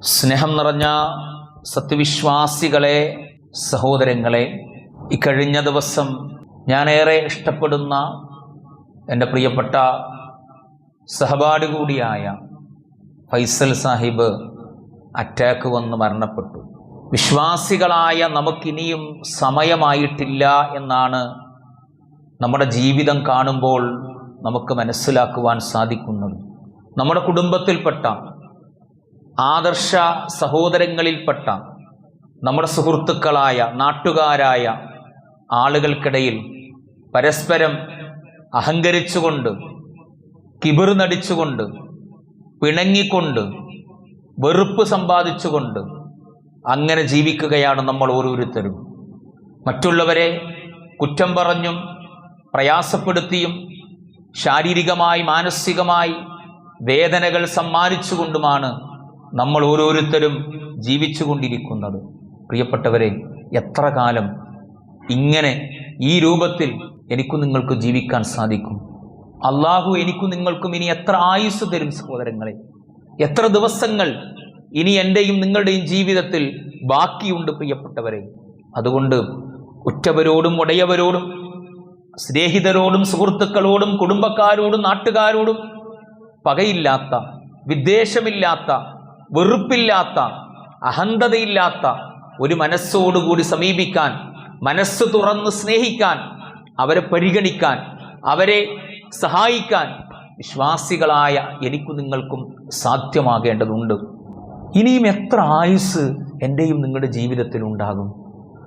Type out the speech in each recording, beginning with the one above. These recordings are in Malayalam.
സ്നേഹം നിറഞ്ഞ സത്യവിശ്വാസികളെ സഹോദരങ്ങളെ ഇക്കഴിഞ്ഞ ദിവസം ഞാനേറെ ഇഷ്ടപ്പെടുന്ന എന്റെ പ്രിയപ്പെട്ട സഹപാഠി കൂടിയായ ഫൈസൽ സാഹിബ് അറ്റാക്ക് വന്ന് മരണപ്പെട്ടു. വിശ്വാസികളായ നമുക്കിനിയും സമയമായിട്ടില്ല എന്നാണ് നമ്മുടെ ജീവിതം കാണുമ്പോൾ നമുക്ക് മനസ്സിലാക്കുവാൻ സാധിക്കുന്നത്. നമ്മുടെ കുടുംബത്തിൽപ്പെട്ട ആദർശ സഹോദരങ്ങളിൽപ്പെട്ട നമ്മുടെ സുഹൃത്തുക്കളായ നാട്ടുകാരായ ആളുകൾക്കിടയിൽ പരസ്പരം അഹങ്കരിച്ചുകൊണ്ട് കിബിർ നടിച്ചുകൊണ്ട് പിണങ്ങിക്കൊണ്ട് വെറുപ്പ് സമ്പാദിച്ചുകൊണ്ട് അങ്ങനെ ജീവിക്കുകയാണ് നമ്മൾ ഓരോരുത്തരും. മറ്റുള്ളവരെ കുറ്റം പറഞ്ഞും പ്രയാസപ്പെടുത്തിയും ശാരീരികമായി മാനസികമായി വേദനകൾ സമ്മാനിച്ചുകൊണ്ടുമാണ് നമ്മൾ ഓരോരുത്തരും ജീവിച്ചു കൊണ്ടിരിക്കുന്നത്. പ്രിയപ്പെട്ടവരെ എത്ര കാലം ഇങ്ങനെ ഈ രൂപത്തിൽ എനിക്കും നിങ്ങൾക്ക് ജീവിക്കാൻ സാധിക്കും? അള്ളാഹു എനിക്കും നിങ്ങൾക്കും ഇനി എത്ര ആയുസ് തരും സഹോദരങ്ങളെ? എത്ര ദിവസങ്ങൾ ഇനി എന്റെയും നിങ്ങളുടെയും ജീവിതത്തിൽ ബാക്കിയുണ്ട് പ്രിയപ്പെട്ടവരെ? അതുകൊണ്ട് ഉറ്റവരോടും ഉടയവരോടും സ്നേഹിതരോടും സുഹൃത്തുക്കളോടും കുടുംബക്കാരോടും നാട്ടുകാരോടും പകയില്ലാത്ത വിദ്വേഷമില്ലാത്ത വെറുപ്പില്ലാത്ത അഹന്തതയില്ലാത്ത ഒരു മനസ്സോടുകൂടി സമീപിക്കാൻ മനസ്സ് തുറന്ന് സ്നേഹിക്കാൻ അവരെ പരിഗണിക്കാൻ അവരെ സഹായിക്കാൻ വിശ്വാസികളായ എനിക്കും നിങ്ങൾക്കും സാധ്യമാകേണ്ടതുണ്ട്. ഇനിയും എത്ര ആയുസ് എന്റെയും നിങ്ങളുടെ ജീവിതത്തിൽ ഉണ്ടാകും?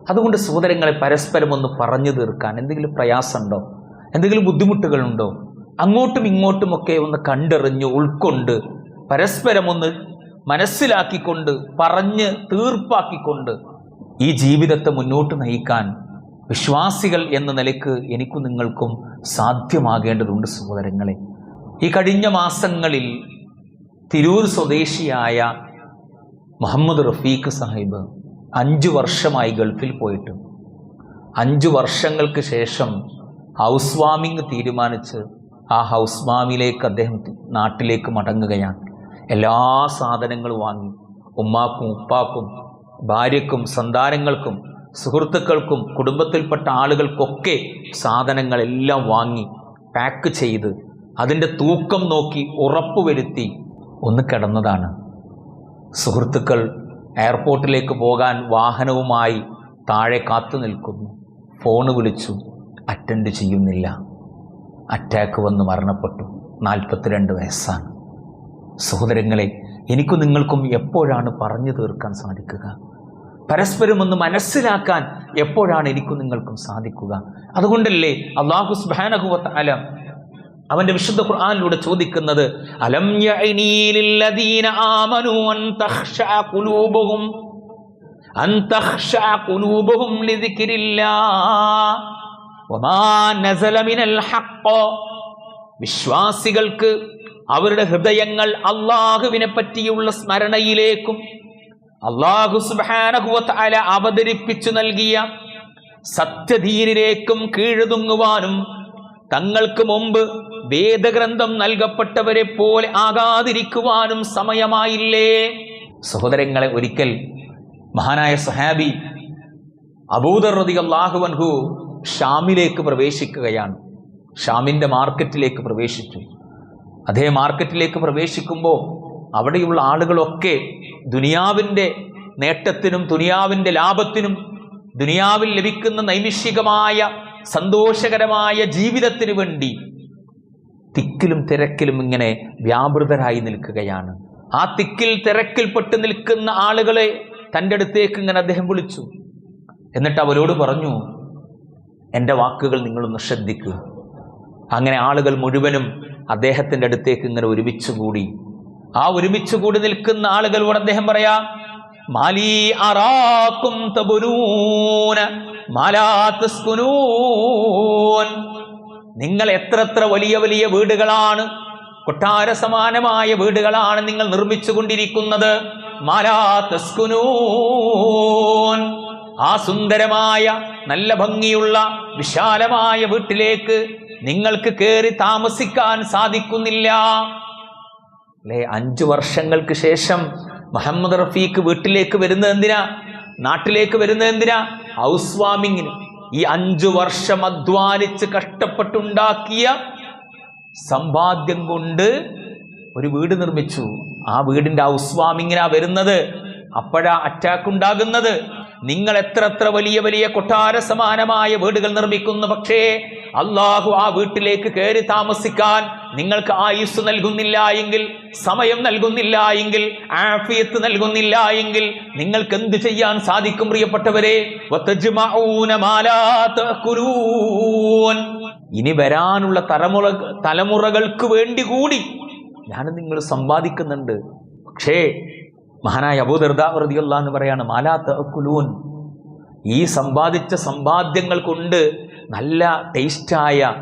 അതുകൊണ്ട് സഹോദരങ്ങളെ പരസ്പരം ഒന്ന് പറഞ്ഞു തീർക്കാൻ എന്തെങ്കിലും പ്രയാസമുണ്ടോ? എന്തെങ്കിലും ബുദ്ധിമുട്ടുകളുണ്ടോ? അങ്ങോട്ടും ഇങ്ങോട്ടുമൊക്കെ ഒന്ന് കണ്ടെറിഞ്ഞ് ഉൾക്കൊണ്ട് പരസ്പരം ഒന്ന് മനസ്സിലാക്കിക്കൊണ്ട് പറഞ്ഞ് തീർപ്പാക്കിക്കൊണ്ട് ഈ ജീവിതത്തെ മുന്നോട്ട് നയിക്കാൻ വിശ്വാസികൾ എന്ന നിലയ്ക്ക് എനിക്കും നിങ്ങൾക്കും സാധ്യമാകേണ്ടതുണ്ട് സഹോദരങ്ങളെ. ഈ കഴിഞ്ഞ മാസങ്ങളിൽ തിരൂർ സ്വദേശിയായ മുഹമ്മദ് റഫീഖ് സാഹിബ് അഞ്ചു വർഷമായി ഗൾഫിൽ പോയിട്ട്. അഞ്ചു വർഷങ്ങൾക്ക് ശേഷം ഹൗസ് വാമിങ് തീരുമാനിച്ച് ആ ഹൗസ് വാമിലേക്ക് അദ്ദേഹം നാട്ടിലേക്ക് മടങ്ങുകയാണ്. എല്ലാ സാധനങ്ങളും വാങ്ങി. ഉമ്മാക്കും ഉപ്പാക്കും ഭാര്യക്കും സന്താനങ്ങൾക്കും സുഹൃത്തുക്കൾക്കും കുടുംബത്തിൽപ്പെട്ട ആളുകൾക്കൊക്കെ സാധനങ്ങളെല്ലാം വാങ്ങി പാക്ക് ചെയ്ത് അതിന്റെ തൂക്കം നോക്കി ഉറപ്പുവരുത്തി ഒന്ന് കിടന്നതാണ്. സുഹൃത്തുക്കൾ എയർപോർട്ടിലേക്ക് പോകാൻ വാഹനവുമായി താഴെ കാത്തു നിൽക്കുന്നു. ഫോണ് വിളിച്ചു. അറ്റൻഡ് ചെയ്യുന്നില്ല. അറ്റാക്ക് വന്ന് മരണപ്പെട്ടു. നാൽപ്പത്തിരണ്ട് വയസ്സാണ്. സഹോദരങ്ങളെ എനിക്കും നിങ്ങൾക്കും എപ്പോഴാണ് പറഞ്ഞു തീർക്കാൻ സാധിക്കുക? പരസ്പരം ഒന്ന് മനസ്സിലാക്കാൻ എപ്പോഴാണ് എനിക്കും നിങ്ങൾക്കും സാധിക്കുക? അതുകൊണ്ടല്ലേ അള്ളാഹു സുബാനഹുവത്ത് അലം അവന്റെ വിശുദ്ധ ഖുർആാനിലൂടെ ചോദിക്കുന്നത് അലം ലിദിക്രില്ലാഹ് വമാ നസല മിനൽ ഹഖ്. വിശ്വാസികൾക്ക് അവരുടെ ഹൃദയങ്ങൾ അള്ളാഹുവിനെ പറ്റിയുള്ള സ്മരണയിലേക്കും അള്ളാഹു സുബാനഹുവത്ത് അല അവതരിപ്പിച്ചു നൽകിയ സത്യധീരിലേക്കും കീഴുതുങ്ങുവാനും തങ്ങൾക്ക് മുമ്പ് വേദഗ്രന്ഥം നൽകപ്പെട്ടവരെ പോലെ ആകാതിരിക്കുവാനും സമയമായില്ലേ? സഹോദരങ്ങളെ ഒരിക്കൽ മഹാനായ സഹാബി അബൂദർ റതി അള്ളാഹുവൻഹു ഷാമിലേക്ക് പ്രവേശിക്കുകയാണ്. ഷാമിന്റെ മാർക്കറ്റിലേക്ക് പ്രവേശിച്ചു. അതേ മാർക്കറ്റിലേക്ക് പ്രവേശിക്കുമ്പോൾ അവിടെയുള്ള ആളുകളൊക്കെ ദുനിയാവിന്റെ നേട്ടത്തിനും ദുനിയാവിന്റെ ലാഭത്തിനും ദുനിയാവിൽ ലഭിക്കുന്ന നൈമിഷികമായ സന്തോഷകരമായ ജീവിതത്തിന് വേണ്ടി തിക്കിലും തിരക്കിലും ഇങ്ങനെ വ്യാപൃതരായി നിൽക്കുകയാണ്. ആ തിക്കിൽ തിരക്കിൽപ്പെട്ട് നിൽക്കുന്ന ആളുകളെ തന്റെ അടുത്തേക്ക് ഇങ്ങനെ അദ്ദേഹം വിളിച്ചു. എന്നിട്ട് അവരോട് പറഞ്ഞു എന്റെ വാക്കുകൾ നിങ്ങളൊന്ന് ശ്രദ്ധിക്കുക. അങ്ങനെ ആളുകൾ മുഴുവനും അദ്ദേഹത്തിന്റെ അടുത്തേക്ക് ഇങ്ങനെ ഒരുമിച്ച് കൂടി. ആ ഒരുമിച്ച് കൂടി നിൽക്കുന്ന ആളുകളോട് അദ്ദേഹം പറയാം മാലി അറാക്കും തബുനൂന മാലാ തസ്കുനൂൻ. നിങ്ങൾ എത്രത്ര വലിയ വലിയ വീടുകളാണ് കൊട്ടാര സമാനമായ വീടുകളാണ് നിങ്ങൾ നിർമ്മിച്ചു കൊണ്ടിരിക്കുന്നത്? ആ സുന്ദരമായ നല്ല ഭംഗിയുള്ള വിശാലമായ വീട്ടിലേക്ക് നിങ്ങൾക്ക് കയറി താമസിക്കാൻ സാധിക്കുന്നില്ല. അല്ലേ? അഞ്ചു വർഷങ്ങൾക്ക് ശേഷം മുഹമ്മദ് റഫീഖ് വീട്ടിലേക്ക് വരുന്നത് എന്തിനാ? നാട്ടിലേക്ക് വരുന്നത് എന്തിനാ? ഹൗസ് വാമിങ്ങിന്. ഈ അഞ്ചു വർഷം അധ്വാനിച്ച് കഷ്ടപ്പെട്ടുണ്ടാക്കിയ സമ്പാദ്യം കൊണ്ട് ഒരു വീട് നിർമ്മിച്ചു. ആ വീടിന്റെ ഹൗസ് വാമിങ്ങിനാ വരുന്നത്. അപ്പോഴാ അറ്റാക്ക് ഉണ്ടാകുന്നത്. നിങ്ങൾ എത്ര എത്ര വലിയ വലിയ കൊട്ടാര സമാനമായ വീടുകൾ നിർമ്മിക്കുന്നു പക്ഷേ അള്ളാഹു ആ വീട്ടിലേക്ക് കയറി താമസിക്കാൻ നിങ്ങൾക്ക് ആയുസ് നൽകുന്നില്ല എങ്കിൽ സമയം നൽകുന്നില്ല എങ്കിൽ ആഫിയത്ത് നൽകുന്നില്ല എങ്കിൽ നിങ്ങൾക്ക് എന്ത് ചെയ്യാൻ സാധിക്കും പ്രിയപ്പെട്ടവരെ? ഇനി വരാനുള്ള തലമുറ തലമുറകൾക്ക് വേണ്ടി കൂടി ഞാൻ നിങ്ങൾ സമ്പാദിക്കുന്നുണ്ട്. പക്ഷേ മഹാനായ അബൂദർദാവൃതിയുള്ള എന്ന് പറയാണ് മാലാ തഅക്കുലൂൻ. ഈ സമ്പാദിച്ച സമ്പാദ്യങ്ങൾ കൊണ്ട് നല്ല ടേസ്റ്റായ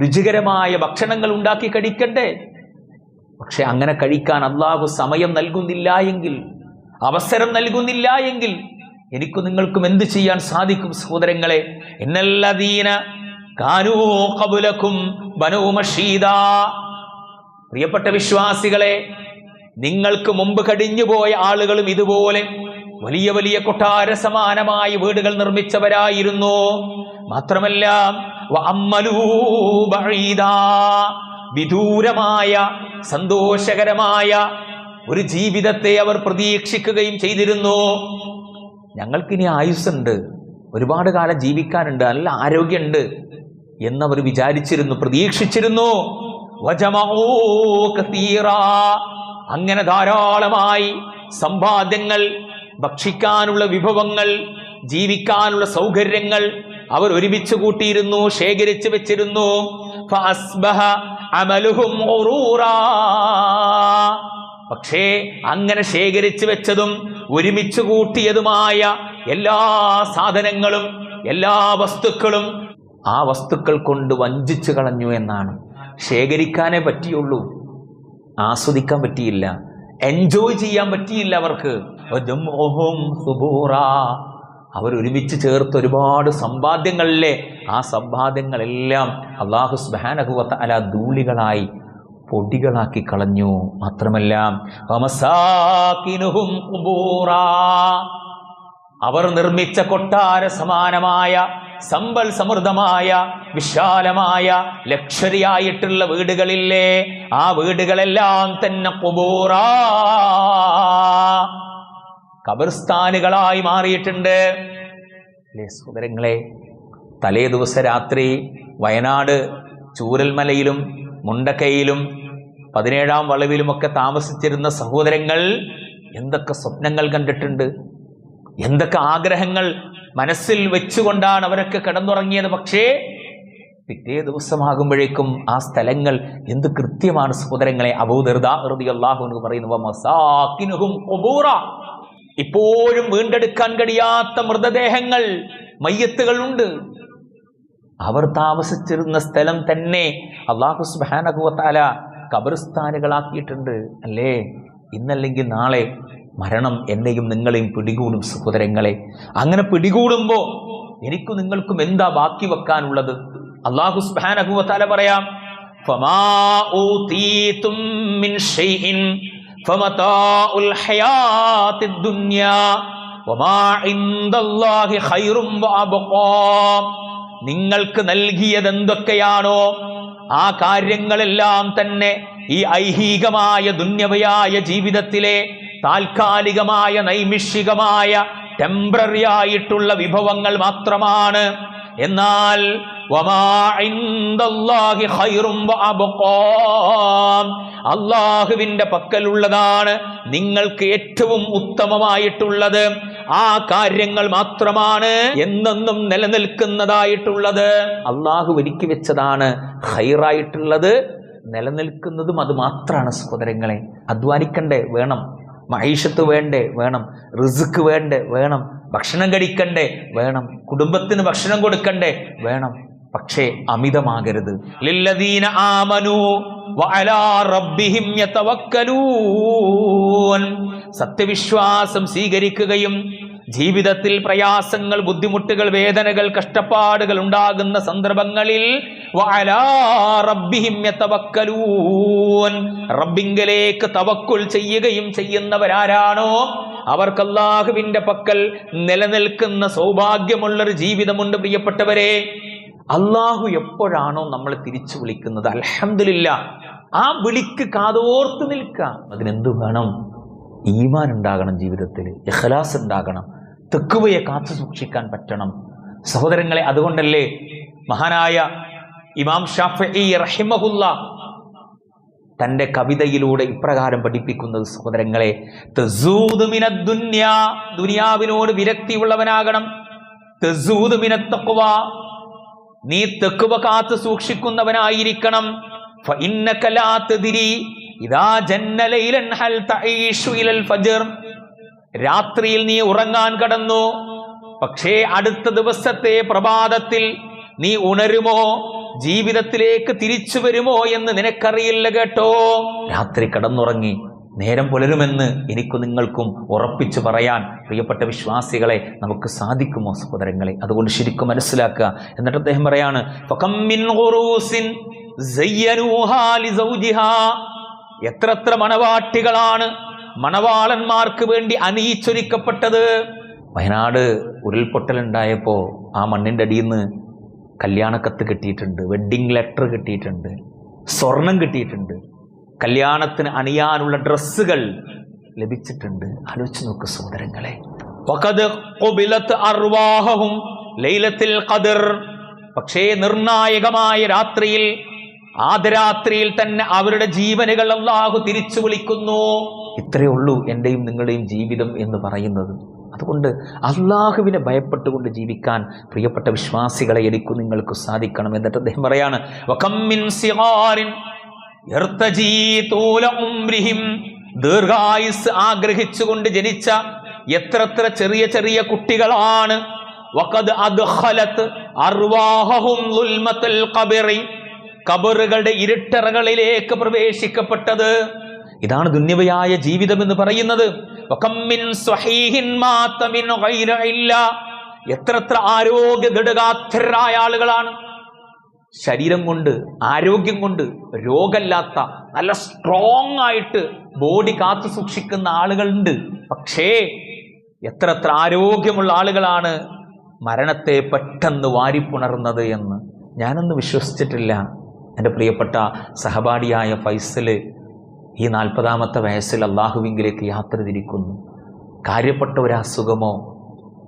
രുചികരമായ ഭക്ഷണങ്ങൾ ഉണ്ടാക്കി കഴിക്കണ്ടേ? പക്ഷെ അങ്ങനെ കഴിക്കാൻ അള്ളാഹു സമയം നൽകുന്നില്ല എങ്കിൽ അവസരം നൽകുന്നില്ല എങ്കിൽ എനിക്ക് നിങ്ങൾക്കും എന്ത് ചെയ്യാൻ സാധിക്കും സഹോദരങ്ങളെ? മഷീദാ. പ്രിയപ്പെട്ട വിശ്വാസികളെ നിങ്ങൾക്ക് മുമ്പ് കഴിഞ്ഞുപോയ ആളുകളും ഇതുപോലെ വലിയ വലിയ കൊട്ടാര സമാനമായി വീടുകൾ നിർമ്മിച്ചവരായിരുന്നു മാത്രമല്ല. വിദൂരമായ സന്തോഷകരമായ ഒരു ജീവിതത്തെ അവർ പ്രതീക്ഷിക്കുകയും ചെയ്തിരുന്നു ഞങ്ങൾക്കിനി ആയുസ്സുണ്ട് ഒരുപാട് കാലം ജീവിക്കാനുണ്ട് നല്ല ആരോഗ്യമുണ്ട് എന്നവർ വിചാരിച്ചിരുന്നു പ്രതീക്ഷിച്ചിരുന്നു കസീറാ. അങ്ങനെ ധാരാളമായി സമ്പാദ്യങ്ങൾ ഭക്ഷിക്കാനുള്ള വിഭവങ്ങൾ ജീവിക്കാനുള്ള സൗകര്യങ്ങൾ അവർ ഒരുമിച്ച് കൂട്ടിയിരുന്നു ശേഖരിച്ചു വെച്ചിരുന്നു. പക്ഷേ അങ്ങനെ ശേഖരിച്ചു വെച്ചതും ഒരുമിച്ച് കൂട്ടിയതുമായ എല്ലാ സാധനങ്ങളും എല്ലാ വസ്തുക്കളും ആ വസ്തുക്കൾ കൊണ്ട് വഞ്ചിച്ചു കളഞ്ഞു എന്നാണ്. ശേഖരിക്കാനേ പറ്റിയുള്ളൂ. ആസ്വദിക്കാൻ പറ്റിയില്ല. എൻജോയ് ചെയ്യാൻ പറ്റിയില്ല അവർക്ക്. അവരൊരുമിച്ച് ചേർത്ത് ഒരുപാട് സമ്പാദ്യങ്ങളിലെ ആ സമ്പാദ്യങ്ങളെല്ലാം അള്ളാഹു സ്ബാനഹുവത്ത അല ധൂളികളായി പൊടികളാക്കി കളഞ്ഞു. മാത്രമല്ല. അവർ നിർമ്മിച്ച കൊട്ടാര സമാനമായ സമ്പൽ സമൃദ്ധമായ വിശാലമായ ലക്ഷറി ആയിട്ടുള്ള വീടുകളില്ലേ? ആ വീടുകളെല്ലാം തന്നെ കുബൂറ. കബർസ്ഥാനുകളായി മാറിയിട്ടുണ്ട്. അല്ലേ സഹോദരങ്ങളെ തലേ ദിവസ രാത്രി വയനാട് ചൂരൽമലയിലും മുണ്ടക്കയിലും പതിനേഴാം വളവിലുമൊക്കെ താമസിച്ചിരുന്ന സഹോദരങ്ങൾ എന്തൊക്കെ സ്വപ്നങ്ങൾ കണ്ടിട്ടുണ്ട്? എന്തൊക്കെ ആഗ്രഹങ്ങൾ മനസ്സിൽ വെച്ചുകൊണ്ടാണ് അവരൊക്കെ കിടന്നുറങ്ങിയത്. പക്ഷേ പിറ്റേ ദിവസമാകുമ്പോഴേക്കും ആ സ്ഥലങ്ങൾ എന്ത് കൃത്യമാണ് സഹോദരങ്ങളെ. അബൂദർദി എന്ന് പറയുന്നു വമസാക്കിനുഹും ഖുബൂറ. ഇപ്പോഴും വീണ്ടെടുക്കാൻ കഴിയാത്ത മൃതദേഹങ്ങൾ മയ്യത്തുകളുണ്ട്. അവർ താമസിച്ചിരുന്ന സ്ഥലം തന്നെ അള്ളാഹു സുബാനകുവത്താല കബർസ്ഥാനുകളാക്കിയിട്ടുണ്ട് അല്ലേ? ഇന്നല്ലെങ്കിൽ നാളെ മരണം എന്നെയും നിങ്ങളെയും പിടികൂടും സഹോദരങ്ങളെ. അങ്ങനെ പിടികൂടുമ്പോൾ എനിക്കും നിങ്ങൾക്കും എന്താ ബാക്കി വെക്കാനുള്ളത്? അള്ളാഹു സുബാനഹുവത്താല പറയാം നിങ്ങൾക്ക് നൽകിയതെന്തൊക്കെയാണോ ആ കാര്യങ്ങളെല്ലാം തന്നെ ഈ ഐഹികമായ ദുന്യവയായ ജീവിതത്തിലെ താൽക്കാലികമായ നൈമിഷികമായ ടെമ്പററി ആയിട്ടുള്ള വിഭവങ്ങൾ മാത്രമാണ്. എന്നാൽ. അള്ളാഹുവിന്റെ പക്കലുള്ളതാണ് നിങ്ങൾക്ക് ഏറ്റവും ഉത്തമമായിട്ടുള്ളത്. ആ കാര്യങ്ങൾ മാത്രമാണ് എന്നെന്നും നിലനിൽക്കുന്നതായിട്ടുള്ളത്. അള്ളാഹു ഒരുക്കി വെച്ചതാണ് ഹൈറായിട്ടുള്ളത് നിലനിൽക്കുന്നതും അത് മാത്രമാണ് സഹോദരങ്ങളെ. അധ്വാനിക്കണ്ടേ വേണം. മഹീഷത്ത് വേണ്ടേ വേണം റിസുക്ക് വേണ്ടേ വേണം ഭക്ഷണം കഴിക്കണ്ടേ വേണം കുടുംബത്തിന് ഭക്ഷണം കൊടുക്കണ്ടേ വേണം. പക്ഷേ അമിതമാകരുത്. ലില്ലദീന ആമനു സത്യവിശ്വാസം സ്വീകരിക്കുകയും ജീവിതത്തിൽ പ്രയാസങ്ങൾ ബുദ്ധിമുട്ടുകൾ വേദനകൾ കഷ്ടപ്പാടുകൾ ഉണ്ടാകുന്ന സന്ദർഭങ്ങളിൽ റബ്ബിങ്കലേക്ക് തവക്കുൽ ചെയ്യുകയും ചെയ്യുന്നവരാരാണോ? അവർക്ക് അള്ളാഹുവിന്റെ പക്കൽ നിലനിൽക്കുന്ന സൗഭാഗ്യമുള്ളൊരു ജീവിതമുണ്ട് പ്രിയപ്പെട്ടവരെ. അള്ളാഹു എപ്പോഴാണോ നമ്മൾ തിരിച്ചു വിളിക്കുന്നത്? അലഹമില്ല ആ വിളിക്ക് കാതോർത്ത് നിൽക്കാം അതിനെന്തു വേണം? ഈമാൻ ഉണ്ടാകണം ജീവിതത്തിൽ ഇഖ്ലാസ് ഉണ്ടാകണം. തെക്കുവയെ കാത്തു സൂക്ഷിക്കാൻ പറ്റണം. സഹോദരങ്ങളെ അതുകൊണ്ടല്ലേ മഹാനായ ഇമാം ഷാഫി റഹിമഹുല്ല തന്റെ കവിതയിലൂടെ ഇപ്രകാരം പഠിപ്പിക്കുന്നത് സഹോദരങ്ങളെ ദുനിയാവിനോട് വിരക്തിയുള്ളവനാകണം. നീ തെക്കുവ കാത്തു സൂക്ഷിക്കുന്നവനായിരിക്കണം. ഇതാ ജന്നലൈലൻ ഹൽ തഈഷു ഇലൽ ഫജ്ർ. രാത്രിയിൽ നീ ഉറങ്ങാൻ കടന്നു. പക്ഷേ അടുത്ത ദിവസത്തെ പ്രഭാതത്തിൽ നീ ഉണരുമോ? ജീവിതത്തിലേക്ക് തിരിച്ചു വരുമോ എന്ന് നിനക്കറിയില്ല കേട്ടോ. രാത്രി കടന്നുറങ്ങി നേരം പുലരുമെന്ന് എനിക്ക് നിങ്ങൾക്കും ഉറപ്പിച്ചു പറയാൻ പ്രിയപ്പെട്ട വിശ്വാസികളെ നമുക്ക് സാധിക്കുമോ സഹോദരങ്ങളെ? അതുകൊണ്ട് ശരിക്കും മനസ്സിലാക്കുക. എന്നിട്ട് അദ്ദേഹം പറയാണ്. എത്രത്ര മണവാട്ടികളാണ് മണവാളന്മാർക്ക് വേണ്ടി അണിയിച്ചൊരുക്കപ്പെട്ടത്? വയനാട് ഉരുൾപൊട്ടലുണ്ടായപ്പോ ആ മണ്ണിന്റെ അടിയിൽ നിന്ന് കല്യാണക്കത്ത് കിട്ടിയിട്ടുണ്ട് വെഡ്ഡിങ് ലെറ്റർ കിട്ടിയിട്ടുണ്ട് സ്വർണം കിട്ടിയിട്ടുണ്ട്. കല്യാണത്തിന് അണിയാനുള്ള ഡ്രസ്സുകൾ ലഭിച്ചിട്ടുണ്ട്. ആലോചിച്ച് നോക്ക് സഹോദരങ്ങളെ. ലൈലത്തിൽ ഖദർ. പക്ഷേ നിർണായകമായ രാത്രിയിൽ ആദരാത്രിയിൽ തന്നെ അവരുടെ ജീവനുകൾ അള്ളാഹു തിരിച്ചു വിളിക്കുന്നു. ഇത്രയേ ഉള്ളൂ എന്റെയും നിങ്ങളുടെയും ജീവിതം എന്ന് പറയുന്നത്. അതുകൊണ്ട് അള്ളാഹുവിനെ ഭയപ്പെട്ടുകൊണ്ട് ജീവിക്കാൻ പ്രിയപ്പെട്ട വിശ്വാസികളെ എനിക്ക് നിങ്ങൾക്ക് സാധിക്കണം എന്നിട്ട് അദ്ദേഹം പറയാണ്. ദീർഘായുസ് ആഗ്രഹിച്ചുകൊണ്ട് ജനിച്ച എത്രത്ര ചെറിയ ചെറിയ കുട്ടികളാണ്. കബറുകളുടെ ഇരുട്ടറകളിലേക്ക് പ്രവേശിക്കപ്പെട്ടത്. ഇതാണ് ദുന്യവയായ ജീവിതം എന്ന് പറയുന്നത്. എത്രത്ര ആരോഗ്യ ഘടകാധരായ ആളുകളാണ്. ശരീരം കൊണ്ട് ആരോഗ്യം കൊണ്ട് രോഗമില്ലാത്ത നല്ല സ്ട്രോങ് ആയിട്ട് ബോഡി കാത്തു സൂക്ഷിക്കുന്ന ആളുകളുണ്ട്. പക്ഷേ എത്ര എത്ര ആരോഗ്യമുള്ള ആളുകളാണ് മരണത്തെ പെട്ടെന്ന് വാരിപ്പുണർന്നത് എന്ന് ഞാനൊന്നും വിശ്വസിച്ചിട്ടില്ല. എന്റെ പ്രിയപ്പെട്ട സഹപാഠിയായ ഫൈസൽ ഈ നാൽപ്പതാമത്തെ വയസ്സിൽ അള്ളാഹുവിങ്കിലേക്ക് യാത്ര തിരിക്കുന്നു. കാര്യപ്പെട്ട ഒരു അസുഖമോ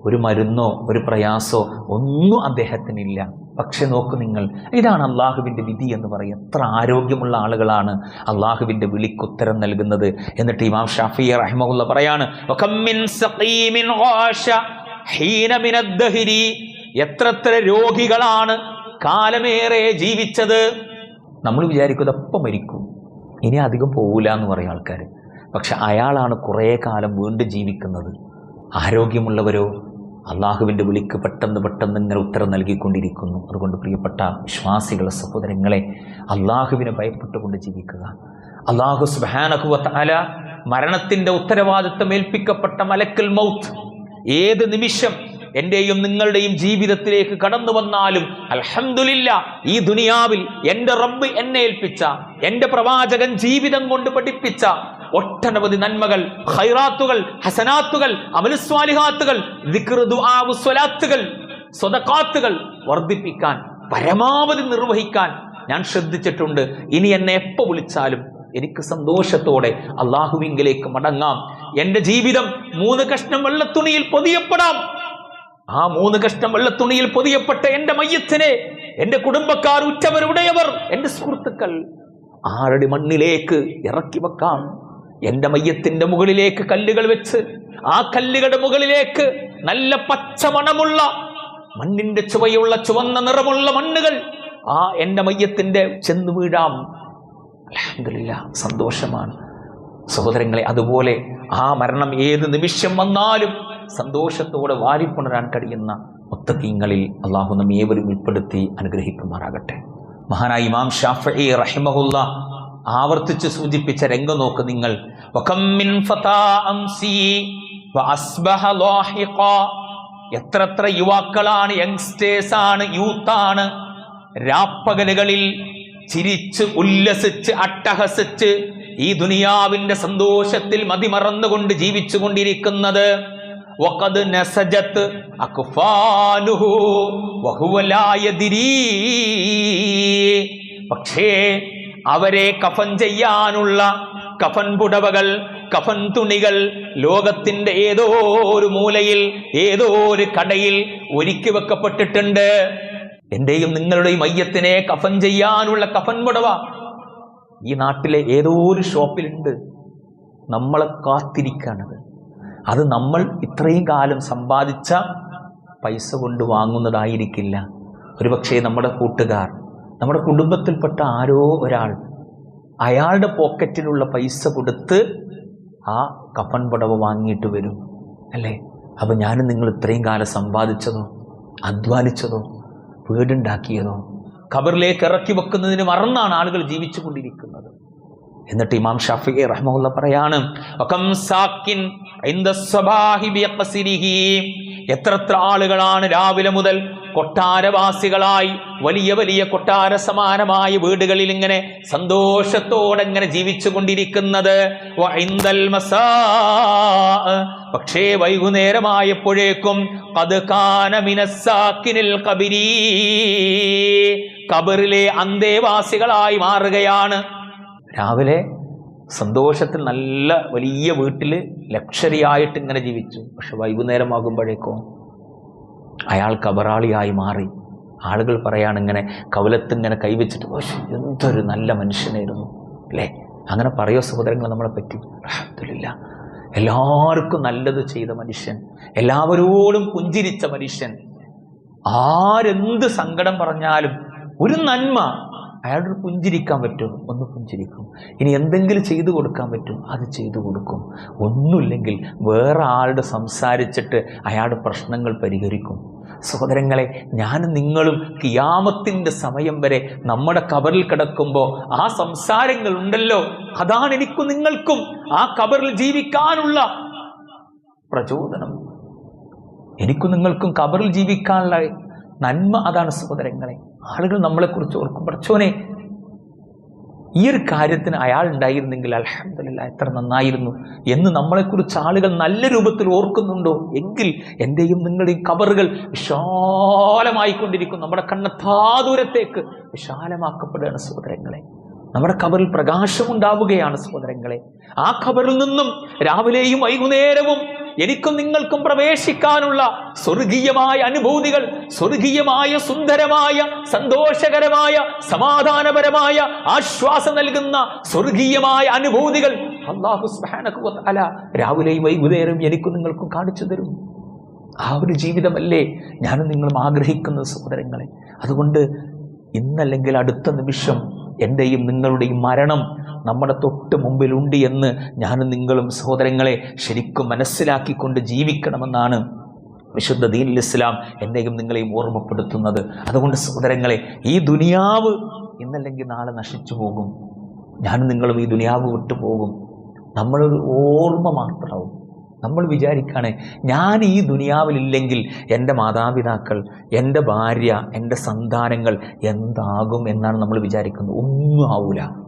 ഒരു മരുന്നോ ഒരു പ്രയാസോ ഒന്നും അദ്ദേഹത്തിനില്ല. പക്ഷെ നോക്കൂ നിങ്ങൾ ഇതാണ് അള്ളാഹുവിന്റെ വിധി എന്ന് പറയും. എത്ര ആരോഗ്യമുള്ള ആളുകളാണ് അള്ളാഹുവിന്റെ വിളിക്കുത്തരം നൽകുന്നത്. എന്നിട്ട് ഇമാം ഷാഫി റഹ്മുള്ള പറയാണ്. എത്രത്ര രോഗികളാണ് കാലമേറെ ജീവിച്ചത്. നമ്മൾ വിചാരിക്കും ഇതൊപ്പം മരിക്കും. ഇനി അധികം പോവില്ല എന്ന് പറയും ആൾക്കാർ പക്ഷെ അയാളാണ് കുറേ കാലം വീണ്ടും ജീവിക്കുന്നത്. ആരോഗ്യമുള്ളവരോ അള്ളാഹുവിന്റെ വിളിക്ക് പെട്ടെന്ന് പെട്ടെന്ന് ഇങ്ങനെ ഉത്തരം നൽകിക്കൊണ്ടിരിക്കുന്നു. അതുകൊണ്ട് പ്രിയപ്പെട്ട വിശ്വാസികളെ സഹോദരങ്ങളെ അള്ളാഹുവിനെ ഭയപ്പെട്ടുകൊണ്ട് ജീവിക്കുക. അള്ളാഹു സുബാനഹുവത്ത് അല മരണത്തിന്റെ ഉത്തരവാദിത്തം ഏൽപ്പിക്കപ്പെട്ട മലക്കൽ മൗത്ത്. ഏത് നിമിഷം എന്റെയും നിങ്ങളുടെയും ജീവിതത്തിലേക്ക് കടന്നു വന്നാലും അൽഹംദുലില്ല ഈ ദുനിയാവിൽ എന്റെ റബ്ബ് എന്നെ ഏൽപ്പിച്ച എന്റെ പ്രവാചകൻ ജീവിതം കൊണ്ട് പഠിപ്പിച്ച ഒട്ടനവധി നന്മകൾ ഹൈറാത്തുകൾ ഹസനാത്തുകൾ അമലുസ്വാലിഹാത്തുകൾ സ്വലാത്തുകൾ സ്വതക്കാത്തുകൾ വർദ്ധിപ്പിക്കാൻ പരമാവധി നിർവഹിക്കാൻ ഞാൻ ശ്രദ്ധിച്ചിട്ടുണ്ട്. ഇനി എന്നെ എപ്പോ വിളിച്ചാലും എനിക്ക് സന്തോഷത്തോടെ അള്ളാഹുവിങ്കിലേക്ക് മടങ്ങാം. എന്റെ ജീവിതം മൂന്ന് കഷ്ണം വെള്ളത്തുണിയിൽ പൊതിയപ്പെടാം. ആ മൂന്ന് കഷ്ണം വെള്ളത്തുണിയിൽ പൊതിയപ്പെട്ട എന്റെ മയ്യത്തിനെ എന്റെ കുടുംബക്കാർ ഉറ്റവരുടയവർ എന്റെ സുഹൃത്തുക്കൾ ആറടി മണ്ണിലേക്ക് ഇറക്കി വെക്കാം. എന്റെ മയ്യത്തിന്റെ മുകളിലേക്ക് കല്ലുകൾ വെച്ച് ആ കല്ലുകളുടെ മുകളിലേക്ക് നല്ല പച്ച മണമുള്ള മണ്ണിന്റെ ചുവയുള്ള ചുവന്ന നിറമുള്ള മണ്ണുകൾ ആ എന്റെ മയ്യത്തിന്റെ ചെന്ന് വീഴാം. അലഹമില്ല സന്തോഷമാണ്. സഹോദരങ്ങളെ അതുപോലെ ആ മരണം ഏത് നിമിഷം വന്നാലും സന്തോഷത്തോടെ വാരിപ്പുണരാൻ കഴിയുന്ന മുത്തക്കീങ്ങളിൽ അള്ളാഹു നമ്മെ ഏവരും ഉൾപ്പെടുത്തി അനുഗ്രഹിക്കുമാറാകട്ടെ. മഹാനായ ഇമാം ഷാഫി റഹിമഹുല്ല ആവർത്തിച്ച് സൂചിപ്പിച്ച രംഗം നോക്ക് നിങ്ങൾ. എത്രത്ര യുവാക്കളാണ് യങ്സ്റ്റേഴ്സ് ആണ് യൂത്ത് ആണ് രാപ്പകലുകളിൽ ചിരിച്ച് ഉല്ലസിച്ച് അട്ടഹസിച്ച് ഈ ദുനിയാവിന്റെ സന്തോഷത്തിൽ മതിമറന്നുകൊണ്ട് ജീവിച്ചു കൊണ്ടിരിക്കുന്നത് വഖദ് നസജത്ത് അക്ഫാനുഹു വഹുവ ലാ യദ്രീ. പക്ഷേ അവരെ കഫൻ ചെയ്യാനുള്ള കഫൻ പുടവകൾ കഫൻ തുണികൾ ലോകത്തിന്റെ ഏതോ ഒരു മൂലയിൽ ഏതോ ഒരു കടയിൽ ഒരുക്കി വെക്കപ്പെട്ടിട്ടുണ്ട്. എന്റെയും നിങ്ങളുടെയും മയ്യത്തിനെ കഫൻ ചെയ്യാനുള്ള കഫൻ പുടവ ഈ നാട്ടിലെ ഏതോ ഒരു ഷോപ്പിലുണ്ട്? നമ്മളെ കാത്തിരിക്കാണത് അത് നമ്മൾ ഇത്രയും കാലം സമ്പാദിച്ച പൈസ കൊണ്ട് വാങ്ങുന്നതായിരിക്കില്ല. ഒരുപക്ഷെ നമ്മുടെ കൂട്ടുകാർ നമ്മുടെ കുടുംബത്തിൽപ്പെട്ട ആരോ ഒരാൾ അയാളുടെ പോക്കറ്റിലുള്ള പൈസ കൊടുത്ത് ആ കപ്പൻ പുടവ വാങ്ങിയിട്ട് വരും അല്ലേ? അപ്പം ഞാനും നിങ്ങൾ ഇത്രയും കാലം സമ്പാദിച്ചതോ അധ്വാനിച്ചതോ വീടുണ്ടാക്കിയതോ ഖബറിലേക്ക് ഇറക്കി വെക്കുന്നതിന് മറന്നാണ് ആളുകൾ ജീവിച്ചു കൊണ്ടിരിക്കുന്നത് എന്നിട്ട് ഇമാം ഷാഫി റഹ്മുല്ല പറയാണ്. എത്രത്ര ആളുകളാണ് രാവിലെ മുതൽ കൊട്ടാരവാസികളായി വലിയ വലിയ കൊട്ടാര സമാനമായ വീടുകളിൽ ഇങ്ങനെ സന്തോഷത്തോടെ ഇങ്ങനെ ജീവിച്ചു കൊണ്ടിരിക്കുന്നത്. പക്ഷേ വൈകുന്നേരമായപ്പോഴേക്കും കബറിലെ അന്തേവാസികളായി മാറുകയാണ് രാവിലെ സന്തോഷത്തിൽ നല്ല വലിയ വീട്ടിൽ ലക്ഷറിയായിട്ട് ഇങ്ങനെ ജീവിച്ചു. പക്ഷെ വൈകുന്നേരമാകുമ്പോഴേക്കോ അയാൾ കബറാളിയായി മാറി. ആളുകൾ പറയാണ് ഇങ്ങനെ കവലത്ത് ഇങ്ങനെ കൈവച്ചിട്ട് പക്ഷെ എന്തൊരു നല്ല മനുഷ്യനായിരുന്നു. അല്ലേ? അങ്ങനെ പറയോ സഹോദരങ്ങൾ നമ്മളെ പറ്റി? അഹമ്മദില്ല എല്ലാവർക്കും നല്ലത് ചെയ്ത മനുഷ്യൻ എല്ലാവരോടും പുഞ്ചിരിച്ച മനുഷ്യൻ. ആരെന്ത് സങ്കടം പറഞ്ഞാലും ഒരു നന്മ അയാളോട് പുഞ്ചിരിക്കാൻ പറ്റും ഒന്ന് പുഞ്ചിരിക്കും. ഇനി എന്തെങ്കിലും ചെയ്തു കൊടുക്കാൻ പറ്റും അത് ചെയ്തു കൊടുക്കും. ഒന്നുമില്ലെങ്കിൽ വേറെ ആളുടെ സംസാരിച്ചിട്ട് അയാളുടെ പ്രശ്നങ്ങൾ പരിഹരിക്കും. സഹോദരങ്ങളെ ഞാനും നിങ്ങളും കിയാമത്തിന്റെ സമയം വരെ നമ്മുടെ കബറിൽ കിടക്കുമ്പോൾ ആ സംസാരങ്ങൾ ഉണ്ടല്ലോ. അതാണ് എനിക്കും നിങ്ങൾക്കും ആ കബറിൽ ജീവിക്കാനുള്ള പ്രചോദനം. എനിക്കും നിങ്ങൾക്കും കബറിൽ ജീവിക്കാനുള്ള നന്മ അതാണ് സഹോദരങ്ങളെ. ആളുകൾ നമ്മളെക്കുറിച്ച് ഓർക്കും പഠിച്ചോനെ ഈ ഒരു കാര്യത്തിന് അയാൾ ഉണ്ടായിരുന്നെങ്കിൽ അലഹമില്ല എത്ര നന്നായിരുന്നു എന്ന് നമ്മളെക്കുറിച്ച് ആളുകൾ നല്ല രൂപത്തിൽ ഓർക്കുന്നുണ്ടോ? എങ്കിൽ എന്റെയും നിങ്ങളുടെയും കബറുകൾ വിശാലമായിക്കൊണ്ടിരിക്കും നമ്മുടെ കണ്ണെത്താ ദൂരത്തേക്ക് വിശാലമാക്കപ്പെടുകയാണ് സഹോദരങ്ങളെ. നമ്മുടെ കബറിൽ പ്രകാശമുണ്ടാവുകയാണ് സഹോദരങ്ങളെ. ആ കബറിൽ നിന്നും രാവിലെയും വൈകുന്നേരവും എനിക്കും നിങ്ങൾക്കും പ്രവേശിക്കാനുള്ള സ്വർഗീയമായ അനുഭൂതികൾ സ്വർഗീയമായ സുന്ദരമായ സന്തോഷകരമായ സമാധാനപരമായ ആശ്വാസം നൽകുന്ന സ്വർഗീയമായ അനുഭൂതികൾ അള്ളാഹു തആല രാവിലെയും വൈകുന്നേരം എനിക്കും നിങ്ങൾക്കും കാണിച്ചു തരും. ആ ഒരു ജീവിതമല്ലേ ഞാനും നിങ്ങളും ആഗ്രഹിക്കുന്ന സഹോദരങ്ങളെ. അതുകൊണ്ട് ഇന്നല്ലെങ്കിൽ അടുത്ത നിമിഷം എന്റെയും നിങ്ങളുടെയും മരണം നമ്മുടെ തൊട്ട് മുമ്പിലുണ്ട് എന്ന് ഞാനും നിങ്ങളും സഹോദരങ്ങളെ ശരിക്കും മനസ്സിലാക്കിക്കൊണ്ട് ജീവിക്കണമെന്നാണ് വിശുദ്ധ ദീൻ ഇസ്ലാം എന്നെയും നിങ്ങളെയും ഓർമ്മപ്പെടുത്തുന്നത്. അതുകൊണ്ട് സഹോദരങ്ങളെ ഈ ദുനിയാവ് ഇന്നല്ലെങ്കിൽ നാളെ നശിച്ചു പോകും. ഞാനും നിങ്ങളും ഈ ദുനിയാവ് വിട്ടു പോകും നമ്മളൊരു ഓർമ്മ മാത്രമാവും. നമ്മൾ വിചാരിക്കുകയാണ് ഞാൻ ഈ ദുനിയാവിലില്ലെങ്കിൽ എന്റെ മാതാപിതാക്കൾ എന്റെ ഭാര്യ എന്റെ സന്താനങ്ങൾ എന്താകും എന്നാണ് നമ്മൾ വിചാരിക്കുന്നത്. ഒന്നും ആവില്ല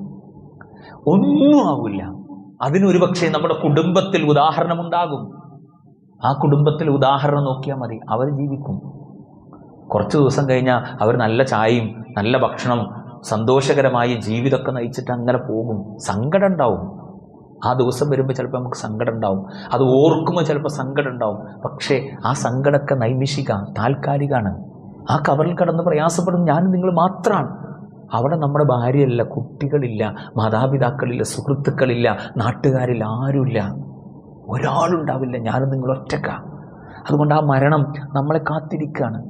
ഒന്നും ആവില്ല അതിനൊരു പക്ഷേ നമ്മുടെ കുടുംബത്തിൽ ഉദാഹരണമുണ്ടാകും. ആ കുടുംബത്തിൽ ഉദാഹരണം നോക്കിയാൽ മതി. അവർ ജീവിക്കും. കുറച്ച് ദിവസം കഴിഞ്ഞാൽ അവർ നല്ല ചായയും നല്ല ഭക്ഷണം സന്തോഷകരമായ ജീവിതമൊക്കെ നയിച്ചിട്ട് അങ്ങനെ പോകും. സങ്കടം ഉണ്ടാവും. ആ ദിവസം വരുമ്പോൾ ചിലപ്പോൾ നമുക്ക് സങ്കടം ഉണ്ടാവും അത് ഓർക്കുമ്പോൾ ചിലപ്പോൾ സങ്കടം ഉണ്ടാവും പക്ഷേ ആ സങ്കടമൊക്കെ നൈമിഷിക താൽക്കാലികമാണ് ആ കവറിൽ കടന്ന് പ്രയാസപ്പെടുന്ന ഞാൻ നിങ്ങൾ മാത്രമാണ് അവിടെ നമ്മുടെ ഭാര്യയല്ല കുട്ടികളില്ല മാതാപിതാക്കളില്ല സുഹൃത്തുക്കളില്ല നാട്ടുകാരിൽ ആരുമില്ല. ഒരാളുണ്ടാവില്ല ഞാനും നിങ്ങൾ ഒറ്റക്ക. അതുകൊണ്ട് ആ മരണം നമ്മളെ കാത്തിരിക്കുകയാണ്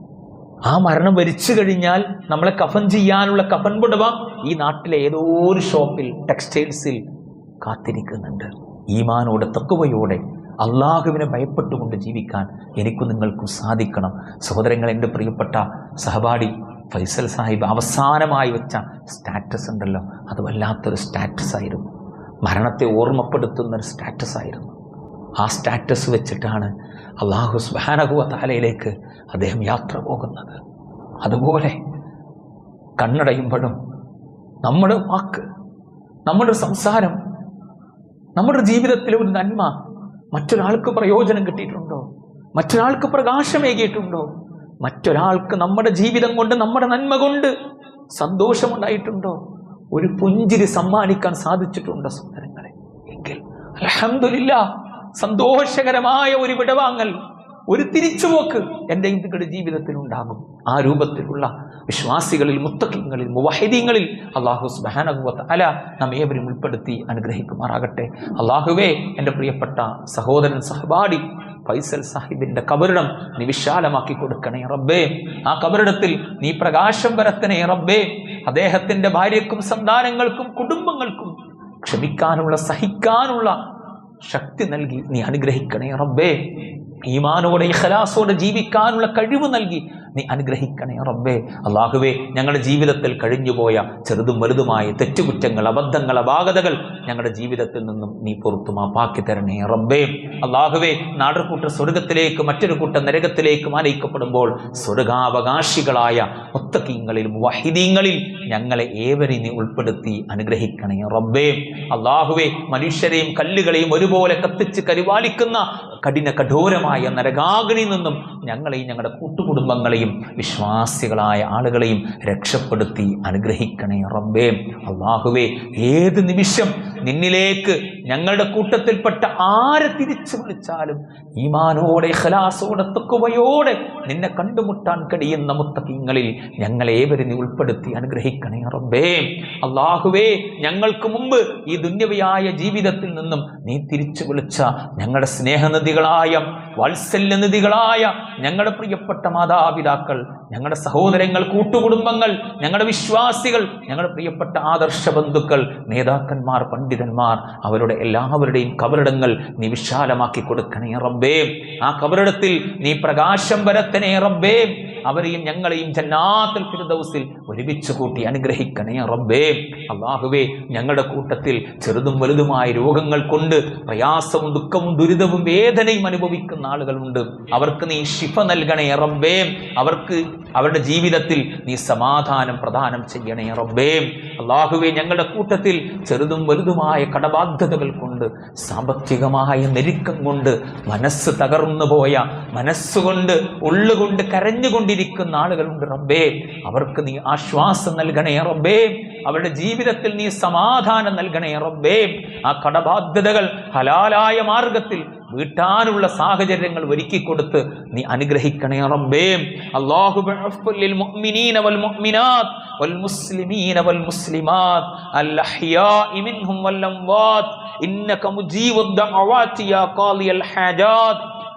ആ മരണം വരിച്ചു കഴിഞ്ഞാൽ നമ്മളെ കഫൻ ചെയ്യാനുള്ള കഫൻ പുടവ ഈ നാട്ടിലെ ഏതോ ഒരു ഷോപ്പിൽ ടെക്സ്റ്റൈൽസിൽ കാത്തിരിക്കുന്നുണ്ട്. ഈമാനോടെ തക്കുവയോടെ അള്ളാഹുവിനെ ഭയപ്പെട്ടുകൊണ്ട് ജീവിക്കാൻ എനിക്കും നിങ്ങൾക്കും സാധിക്കണം. സഹോദരങ്ങൾ എന്റെ പ്രിയപ്പെട്ട സഹപാഠി ഫൈസൽ സാഹിബ് അവസാനമായി വെച്ച സ്റ്റാറ്റസ് ഉണ്ടല്ലോ അത് വല്ലാത്തൊരു സ്റ്റാറ്റസ് ആയിരുന്നു. മരണത്തെ ഓർമ്മപ്പെടുത്തുന്ന ഒരു സ്റ്റാറ്റസ് ആയിരുന്നു. ആ സ്റ്റാറ്റസ് വെച്ചിട്ടാണ് അള്ളാഹു സുബാനഹുവ താലയിലേക്ക് അദ്ദേഹം യാത്ര പോകുന്നത്. അതുപോലെ കണ്ണടയുമ്പോഴും നമ്മുടെ വാക്ക് നമ്മുടെ സംസാരം നമ്മുടെ ജീവിതത്തിലെ ഒരു നന്മ മറ്റൊരാൾക്ക് പ്രയോജനം കിട്ടിയിട്ടുണ്ടോ? മറ്റൊരാൾക്ക് പ്രകാശമേകിയിട്ടുണ്ടോ? മറ്റൊരാൾക്ക് നമ്മുടെ ജീവിതം കൊണ്ട് നമ്മുടെ നന്മ കൊണ്ട് സന്തോഷമുണ്ടായിട്ടുണ്ടോ? ഒരു പുഞ്ചിരി സമ്മാനിക്കാൻ സാധിച്ചിട്ടുണ്ടോ സുന്ദരങ്ങളെ എങ്കിൽ അലഹമില്ല സന്തോഷകരമായ ഒരു വിടവാങ്ങൽ ഒരു തിരിച്ചുപോക്ക് എന്റെ നിങ്ങളുടെ ജീവിതത്തിൽ ഉണ്ടാകും ആ രൂപത്തിലുള്ള വിശ്വാസികളിൽ മുത്തക്കിങ്ങളിൽ മുവഹിദീങ്ങളിൽ അള്ളാഹു സുബാനകുവത്ത് അല നാം ഏവരും ഉൾപ്പെടുത്തി അനുഗ്രഹിക്കുമാറാകട്ടെ. അള്ളാഹുവേ എന്റെ പ്രിയപ്പെട്ട സഹോദരൻ സഹപാഠി ഫൈസൽ സാഹിബിന്റെ കബറിടം നീ വിശാലമാക്കി കൊടുക്കണേ റബ്ബേ. ആ കബറിടത്തിൽ നീ പ്രകാശം വരത്തണേ റബ്ബേ. അദ്ദേഹത്തിന്റെ ഭാര്യക്കും സന്താനങ്ങൾക്കും കുടുംബങ്ങൾക്കും ക്ഷമിക്കാനുള്ള സഹിക്കാനുള്ള ശക്തി നൽകി നീ അനുഗ്രഹിക്കണേ റബ്ബേ. ഈമാനോടെ ഇഖലാസോടെ ജീവിക്കാനുള്ള കഴിവ് നൽകി നീ അനുഗ്രഹിക്കണേ റബ്ബേ. അള്ളാഹുവേ ഞങ്ങളുടെ ജീവിതത്തിൽ കഴിഞ്ഞുപോയ ചെറുതും വലുതുമായ തെറ്റുകുറ്റങ്ങൾ അബദ്ധങ്ങൾ അപാകതകൾ ഞങ്ങളുടെ ജീവിതത്തിൽ നിന്നും നീ പുറത്തു മാപ്പാക്കി തരണേ റബ്ബേ. അള്ളാഹുവേ നാടുകൂട്ട സ്വർഗത്തിലേക്ക് മറ്റൊരു കൂട്ടം നരകത്തിലേക്ക് മാനയിക്കപ്പെടുമ്പോൾ സ്വർഗാവകാശികളായ മുത്തക്കീങ്ങളിൽ വഹിദീങ്ങളിൽ ഞങ്ങളെ ഏവരെ നീ ഉൾപ്പെടുത്തി അനുഗ്രഹിക്കണേ റബ്ബേ. അള്ളാഹുവേ മനുഷ്യരെയും കല്ലുകളെയും ഒരുപോലെ കത്തിച്ച് കരിവാളിക്കുന്ന കഠിന കഠോരമായ നരകാഗ്നിയിൽ നിന്നും ഞങ്ങളെയും ഞങ്ങളുടെ കൂട്ടുകുടുംബങ്ങളെയും വിശ്വാസികളായ ആളുകളെയും രക്ഷപ്പെടുത്തി അനുഗ്രഹിക്കണേ റബ്ബേ. അള്ളാഹുവേ ഏത് നിമിഷം നിന്നിലേക്ക് ഞങ്ങളുടെ കൂട്ടത്തിൽപ്പെട്ട ആരെ തിരിച്ചു വിളിച്ചാലും ഈമാനോടെ ഖലാസോടെ തക്കുവയോടെ നിന്നെ കണ്ടുമുട്ടാൻ കഴിയുന്ന മുത്തക്കിങ്ങളിൽ ഞങ്ങളേവരും നീ ഉൾപ്പെടുത്തി അനുഗ്രഹിക്കണേ റബ്ബേ. അള്ളാഹുവേ ഞങ്ങൾക്ക് മുമ്പ് ഈ ദുന്യവയായ ജീവിതത്തിൽ നിന്നും നീ തിരിച്ചു വിളിച്ച ഞങ്ങളുടെ സ്നേഹനദികളായ വാത്സല്യനിധികളായ ഞങ്ങളുടെ പ്രിയപ്പെട്ട മാതാപിതാക്കൾ ഞങ്ങളുടെ സഹോദരങ്ങൾ കൂട്ടുകുടുംബങ്ങൾ ഞങ്ങളുടെ വിശ്വാസികൾ ഞങ്ങളുടെ പ്രിയപ്പെട്ട ആദർശ ബന്ധുക്കൾ നേതാക്കന്മാർ പണ്ഡിതന്മാർ അവരുടെ എല്ലാവരുടെയും കബറിടങ്ങൾ നീ വിശാലമാക്കി കൊടുക്കണേ റബ്ബേ. ആ കബറിടത്തിൽ നീ പ്രകാശം വരത്തനേ റബ്ബേ. അവരെയും ഞങ്ങളെയും ജന്നാത്തിൽ ഫിർദൗസിൽ ഒരുമിച്ച് കൂട്ടി അനുഗ്രഹിക്കണേ റബ്ബേ. അള്ളാഹുവേ ഞങ്ങളുടെ കൂട്ടത്തിൽ ചെറുതും വലുതുമായ രോഗങ്ങൾ കൊണ്ട് പ്രയാസവും ദുഃഖവും ദുരിതവും വേദനയും അനുഭവിക്കുന്ന ആളുകളുണ്ട്. അവർക്ക് നീ ശിഫ നൽകണേ റബ്ബേ. അവർക്ക് അവരുടെ ജീവിതത്തിൽ നീ സമാധാനം പ്രദാനം ചെയ്യണേ റബ്ബേ. അള്ളാഹുവെ ഞങ്ങളുടെ കൂട്ടത്തിൽ ചെറുതും വലുതുമായ കടബാധ്യതകൾ കൊണ്ട് സാമ്പത്തികമായ നെരുക്കം കൊണ്ട് മനസ്സ് തകർന്നു പോയ മനസ്സുകൊണ്ട് ഉള്ളുകൊണ്ട് കരഞ്ഞുകൊണ്ടിരിക്കുന്ന ആളുകളുണ്ട് റബ്ബേ. അവർക്ക് നീ ആശ്വാസം നൽകണേ റബ്ബേ. അവരുടെ ജീവിതത്തിൽ നീ സമാധാനം നൽകണേ റബ്ബേ. ആ കടബാധ്യതകൾ ഹലാലായ മാർഗത്തിൽ വീട്ടാനുള്ള സാഹചര്യങ്ങൾ ഒരുക്കി കൊടുത്ത് നീ അനുഗ്രഹിക്കണേ റബ്ബേ. അല്ലാഹു ബിഅഫ്വൽ ലിൽ മുഅ്മിനീന വൽ മുഅ്മിനാത്ത് വൽ മുസ്ലിമീന വൽ മുസ്ലിമാത്ത്. അൽ അഹ്യാഇ മിൻഹും വൽ അംവാത്ത്. ഇന്നക മുജീബുദ് ദഅവാതി യാ ഖാളിയൽ ഹാജാത്ത്